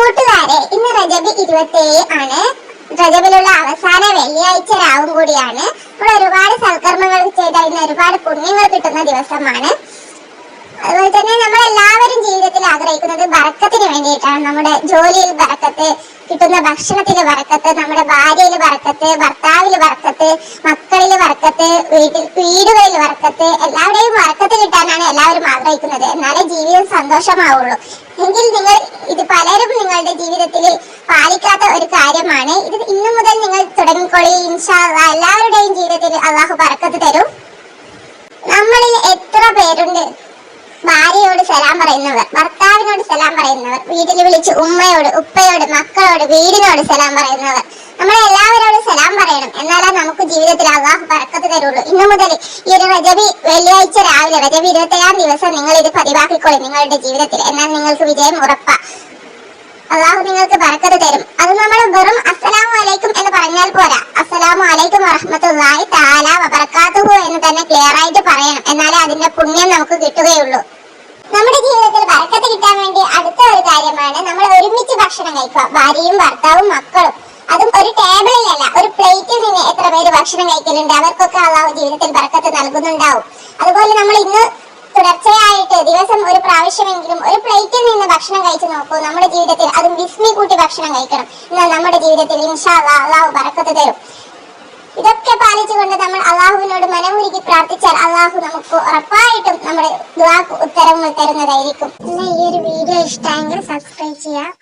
കൂട്ടുകാരെ ഇന്ന് രജബ് ഇരുപത്തി ആണ്. രജബിലുള്ള അവസാന വെള്ളിയാഴ്ച രാവും കൂടിയാണ്. നമ്മൾ ഒരുപാട് സൽക്കർമ്മങ്ങൾ ചെയ്താൽ ഒരുപാട് പുണ്യങ്ങൾ കിട്ടുന്ന ദിവസമാണ്. അതുപോലെ തന്നെ നമ്മൾ എല്ലാവരും ജീവിതത്തിൽ ആഗ്രഹിക്കുന്നത് ബറക്കത്തിന് വേണ്ടിയിട്ടാണ്. നമ്മുടെ ജോലിയിൽ ബറക്കത്ത് കിട്ടുന്ന ഭക്ഷണത്തിൽ വറക്കത്ത് നമ്മുടെ ഭാര്യയിൽ വറക്കത്ത് ഭർത്താവിൽ വറക്കത്ത് മക്കളിൽ വറക്കത്ത് വീട്ടിൽ വീടുകളിൽ വറക്കത്ത് എല്ലാവരുടെയും വറക്കത്ത് കിട്ടാനാണ് എല്ലാവരും ആഗ്രഹിക്കുന്നത്. എന്നാലേ ജീവിതം സന്തോഷമാവുള്ളൂ. എങ്കിൽ നിങ്ങൾ ഇത് പലരും നിങ്ങളുടെ ജീവിതത്തിൽ പാലിക്കാത്ത ഒരു കാര്യമാണ്. ഇത് ഇന്നു മുതൽ നിങ്ങൾ തുടങ്ങിക്കോളി. ഇൻഷാ അല്ലാ എല്ലാവരുടെയും ജീവിതത്തിൽ അള്ളാഹു പറക്കത്ത് തരും. നമ്മളിൽ എത്ര പേരുണ്ട്? ഭാര്യയോട് സലാം പറയുന്നവർ ഭർത്താവിനോട് സലാം പറയുന്നവർ വീട്ടിൽ വിളിച്ച് ഉമ്മയോട് ഉപ്പയോട് മക്കളോട് വീടിനോട് സലാം പറയുന്നവർ. നമ്മൾ എല്ലാവരോടും സലാം പറയണം. എന്നാലേ നമുക്ക് ജീവിതത്തിൽ അള്ളാഹു പറക്കത്ത് തരുള്ളൂ. ഇന്നു മുതൽ ഈ ഒരു രജവി വെള്ളിയാഴ്ച രാവിലെ രജവി ഇരുപത്തേഴാം ദിവസം നിങ്ങൾ ഇത് പതിവാക്കിക്കോളി നിങ്ങളുടെ ജീവിതത്തിൽ. എന്നാൽ നിങ്ങൾക്ക് വിജയം ഉറപ്പാ. അള്ളാഹു നിങ്ങൾക്ക് ബറക്കത്ത് തരും. അത് നമ്മൾ വെറും അസ്സലാമു അലൈക്കും എന്ന് പറഞ്ഞാൽ പോരാ. അസ്സലാമു അലൈക്കും വറഹ്മത്തുള്ളാഹി തആല വബറകാതുഹു എന്ന് തന്നെ ക്ലിയർ ആയിട്ട് പറയണം. എന്നാലേ അതിന്റെ പുണ്യം നമുക്ക് കിട്ടുകയുള്ളൂ. നമ്മുടെ ജീവിതത്തിൽ ബറക്കത്ത് കിട്ടാൻ വേണ്ടി അടുത്ത ഒരു കാര്യമാണ് നമ്മൾ ഒരുമിച്ച് ഭക്ഷണം കഴിക്കുക. ഭാര്യയും ഭർത്താവും മക്കളും. അതും ഒരു ടേബിളിലല്ല ഒരു പ്ലേറ്റിൽ നിന്ന് എത്ര പേര് ഭക്ഷണം കഴിക്കലുണ്ട് അവർക്കൊക്കെ അള്ളാഹു ജീവിതത്തിൽ ബറക്കത്ത് നൽകുന്നുണ്ടാവും. അതുപോലെ നമ്മൾ ഇന്ന് തുടർച്ചയായിട്ട് ദിവസം ഒരു പ്രാവശ്യമെങ്കിലും ഒരു പ്ലേറ്റിൽ നിന്ന് ഭക്ഷണം കഴിച്ചു നോക്കൂ. നമ്മുടെ ജീവിതത്തിൽ അതും വിസ്മി കൂട്ടി ഭക്ഷണം കഴിക്കണം. എന്നാൽ നമ്മുടെ ജീവിതത്തിൽ ഇൻഷാ അള്ളാഹു ബറക്കത്ത് തരും. ഇതൊക്കെ പാലിച്ചുകൊണ്ട് നമ്മൾ അള്ളാഹുവിനോട് മനമുരുകി പ്രാർത്ഥിച്ചാൽ അള്ളാഹു നമുക്ക് ഉറപ്പായിട്ടും നമ്മുടെ ഉത്തരങ്ങൾ തരുന്നതായിരിക്കും. ഈ ഒരു വീഡിയോ ഇഷ്ടമെങ്കിൽ സബ്സ്ക്രൈബ് ചെയ്യുക.